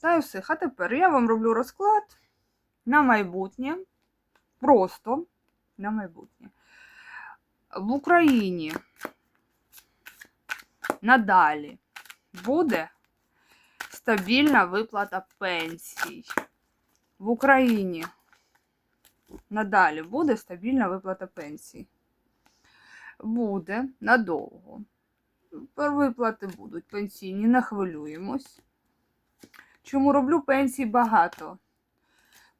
Та й все. А тепер я вам роблю розклад на майбутнє. Просто на майбутнє. В Україні надалі буде стабільна виплата пенсій. В Україні надалі буде стабільна виплата пенсій. Буде надовго. Виплати будуть пенсійні, не хвилюємось. Чому роблю пенсій багато?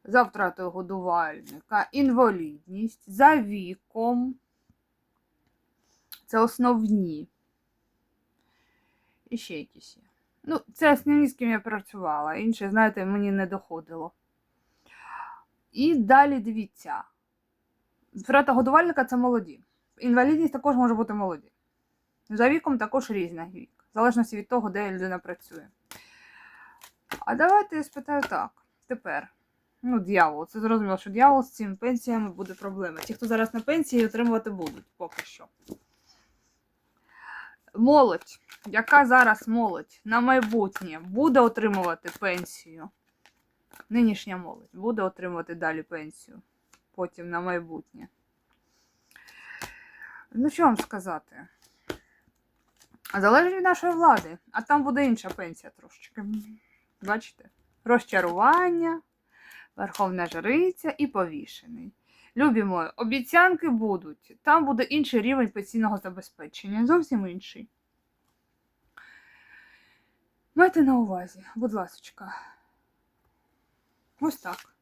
За втратою годувальника, інвалідність, за віком. Це основні. І ще якісь є. Ну, це основні, з ким я працювала. Інше, знаєте, мені не доходило. І далі дивіться. Втрата годувальника це молоді. Інвалідність також може бути молоді. За віком також різний вік, в залежності від того, де людина працює. А давайте я спитаю так. Тепер. Ну, дьявол. Це зрозуміло, що дьявол з цими пенсіями буде проблема. Ті, хто зараз на пенсії, отримувати будуть поки що. Молодь, яка зараз молодь на майбутнє буде отримувати пенсію. Нинішня молодь буде отримувати далі пенсію. Потім на майбутнє. Ну, що вам сказати? Залежить від нашої влади, а там буде інша пенсія трошечки. Бачите? Розчарування, верховна жриця і повішений. Любі мої, обіцянки будуть. Там буде інший рівень пенсійного забезпечення. Зовсім інший. Майте на увазі, будь ласка. Ось так.